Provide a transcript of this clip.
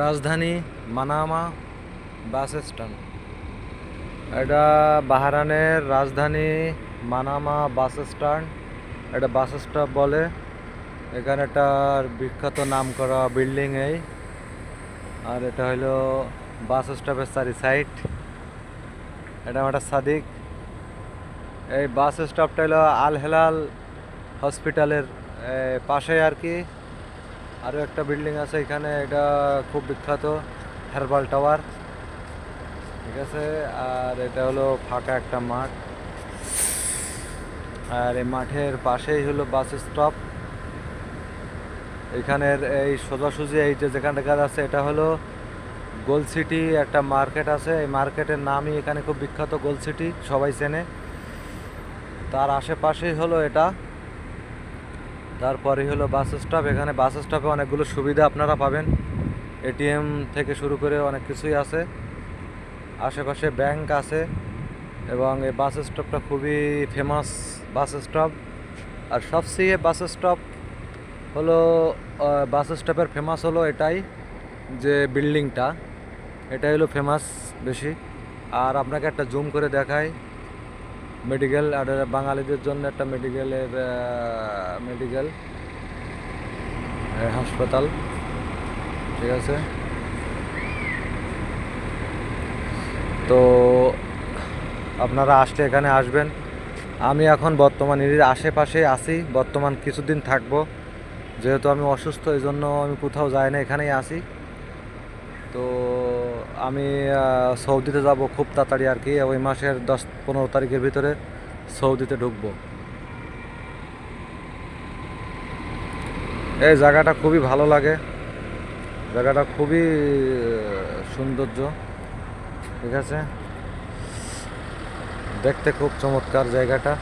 রাজধানী Manama bus stand. এটা বাহারানের রাজধানী মানামা বাস স্ট্যান্ড। এটা বাস স্টপ বলে। এখানে একটা বিখ্যাত নাম করা বিল্ডিং এই। আর এটা হলো বাস স্টপের চারি সাইড। এটা একটা সাদিক। এই বাস স্টপটা হলো আল হেলাল হসপিটালের পাশে আর কি। আরও একটা বিল্ডিং আছে এখানে, এটা খুব বিখ্যাত, হারবাল টাওয়ার। ঠিক আছে? আর এটা হলো ফাঁকা একটা মাঠ। আর এই মাঠের পাশেই হলো বাস স্টপ। এখানের এই সোজাসুজি এই যে যেখানে দেখা যাচ্ছে এটা হলো গোল সিটি একটা মার্কেট আছে। এই মার্কেটের নামই এখানে খুব বিখ্যাত গোল সিটি, সবাই চেনে। তার আশেপাশেই হলো এটা। তারপরে হলো বাস স্টপ এখানে বাস স্টপে অনেকগুলো সুবিধা আপনারা পাবেন। এটিএম থেকে শুরু করে অনেক কিছুই আছে। আশেপাশে ব্যাংক আছে এবং এই বাস স্টপটা খুবই ফেমাস বাস স্টপ আর সবচেয়ে বাস স্টপ হলো বাস স্টপের ফেমাস হলো এটাই যে বিল্ডিংটা এটাই হলো ফেমাস বেশি। আর আপনাকে একটা জুম করে দেখাই। মেডিকেল আর বাঙালিদের জন্য একটা মেডিকেলের মেডিকেল হাসপাতাল। ঠিক আছে? তো আপনারা আসলে এখানে আসবেন। আমি এখন বর্তমান এর আশেপাশে আছি। বর্তমান কিছুদিন থাকব। যেহেতু আমি অসুস্থ এই জন্য আমি কোথাও যাই না, এখানেই আসি তো আমি সৌদিতে যাব খুব তাড়াতাড়ি আর কি। ওই মাসের দশ পনেরো তারিখের ভিতরে সৌদিতে ঢুকবো। এই জায়গাটা খুবই ভালো লাগে। জায়গাটা খুবই সৌন্দর্য। ঠিক আছে? দেখতে খুব চমৎকার জায়গাটা।